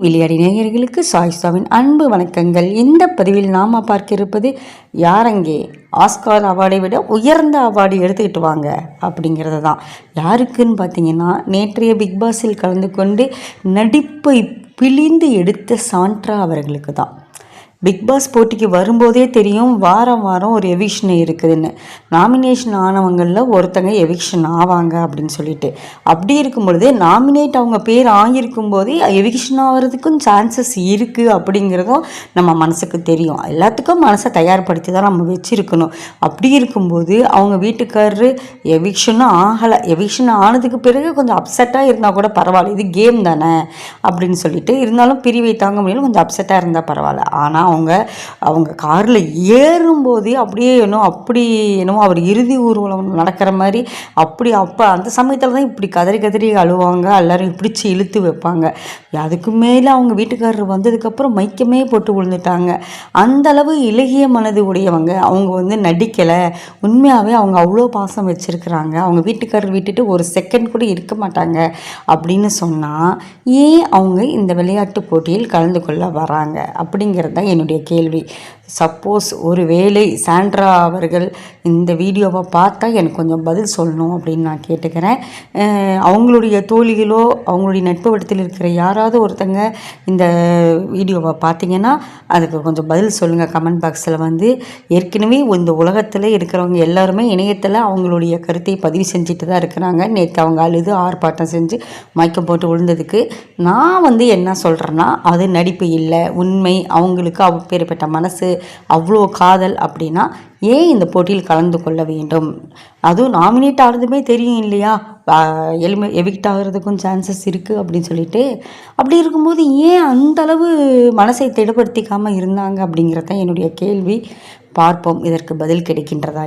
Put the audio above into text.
விளையாடி நேயர்களுக்கு சாய்ஸ்தாவின் அன்பு வணக்கங்கள். இந்த பதிவில் நாம் பார்க்க இருப்பது யாரங்கே? ஆஸ்கார் அவார்டை விட உயர்ந்த அவார்டு எடுத்துக்கிட்டு வாங்க அப்படிங்கிறது தான் யாருக்குன்னு பார்த்தீங்கன்னா நேற்றைய பிக் பாஸில் கலந்து கொண்டு நடிப்பை பிழிந்து எடுத்த சாண்ட்ரா அவர்களுக்கு தான் பிக் பாஸ் போட்டிக்கு வரும்போதே தெரியும் வாரம் வாரம் ஒரு எவிக்ஷன் இருக்குதுன்னு. நாமினேஷன் ஆனவங்களில் ஒருத்தங்க எவிக்ஷன் ஆவாங்க அப்படின்னு சொல்லிட்டு. அப்படி இருக்கும் பொழுது நாமினேட் அவங்க பேர் ஆகியிருக்கும் போதே எவிக்ஷன் ஆகிறதுக்கும் சான்சஸ் இருக்குது அப்படிங்கிறதும் நம்ம மனசுக்கு தெரியும். எல்லாத்துக்கும் மனசை தயார்படுத்தி தான் நம்ம வச்சுருக்கணும். அப்படி இருக்கும்போது அவங்க வீட்டுக்காரரு எவிக்ஷனும் ஆகலை. எவிக்ஷன் ஆனதுக்கு பிறகு கொஞ்சம் அப்செட்டாக இருந்தால் கூட பரவாயில்ல இது கேம் தானே அப்படின்னு சொல்லிட்டு இருந்தாலும் பிரிவை தாங்க முடியல கொஞ்சம் அப்செட்டாக இருந்தால் பரவாயில்ல. ஆனால் அவங்க அவங்க காரில் ஏறும்போதே அப்படியே என்னோ அப்படி என்னமோ அவர் இறுதி ஊர்வலம் நடக்கிற மாதிரி அப்படி அப்போ அந்த சமயத்தில் தான் இப்படி கதறி கதறி அழுவாங்க எல்லோரும் பிடிச்சி இழுத்து வைப்பாங்க. அதுக்கு மேலே அவங்க வீட்டுக்காரர் வந்ததுக்கப்புறம் மைக்கமே போட்டு விழுந்துட்டாங்க. அந்த அளவு இலகிய மனது உடையவங்க. அவங்க வந்து நடிக்கலை. உண்மையாகவே அவங்க அவ்வளோ பாசம் வச்சுருக்குறாங்க. அவங்க வீட்டுக்காரர் விட்டுட்டு ஒரு செகண்ட் கூட இருக்க மாட்டாங்க அப்படின்னு சொன்னால் ஏன் அவங்க இந்த விளையாட்டு போட்டியில் கலந்து கொள்ள வராங்க? அப்படிங்கிறது தான் என்னுடைய கேள்வி. சப்போஸ் ஒரு வேளை சாண்ட்ரா அவர்கள் இந்த வீடியோவை பார்த்தா எனக்கு கொஞ்சம் பதில் சொல்லணும் அப்படின்னு நான் கேட்டுக்கிறேன். அவங்களுடைய தோழிகளோ அவங்களுடைய நட்பு வட்டத்தில் இருக்கிற யாராவது ஒருத்தங்க இந்த வீடியோவை பார்த்தீங்கன்னா அதுக்கு கொஞ்சம் பதில் சொல்லுங்கள் கமெண்ட் பாக்ஸில் வந்து ஏற்கனவே இந்த உலகத்தில் இருக்கிறவங்க எல்லாருமே இணையத்தில் அவங்களுடைய கருத்தை பதிவு செஞ்சுட்டு தான் இருக்கிறாங்க. நேற்று அவங்க அழுது ஆர்ப்பாட்டம் செஞ்சு மயக்கம் போட்டு விழுந்ததுக்கு நான் வந்து என்ன சொல்கிறேன்னா அது நடிப்பு இல்லை. உண்மை அவங்களுக்கு அப்பேற்பட்ட மனசு அவ்வளோ காதல் அப்படின்னா ஏன் இந்த போட்டியில் கலந்து கொள்ள வேண்டும்? அதுவும் நாமினேட் ஆகிறதுமே தெரியும் இல்லையா? எலிமி எவிக்ட் ஆகிறதுக்கும் சான்சஸ் இருக்குது அப்படின்னு சொல்லிட்டு. அப்படி இருக்கும்போது ஏன் அந்தளவு மனசை திடப்படுத்திக்காமல் இருந்தாங்க அப்படிங்கிறது தான் என்னுடைய கேள்வி. பார்ப்போம் இதற்கு பதில் கிடைக்கின்றதா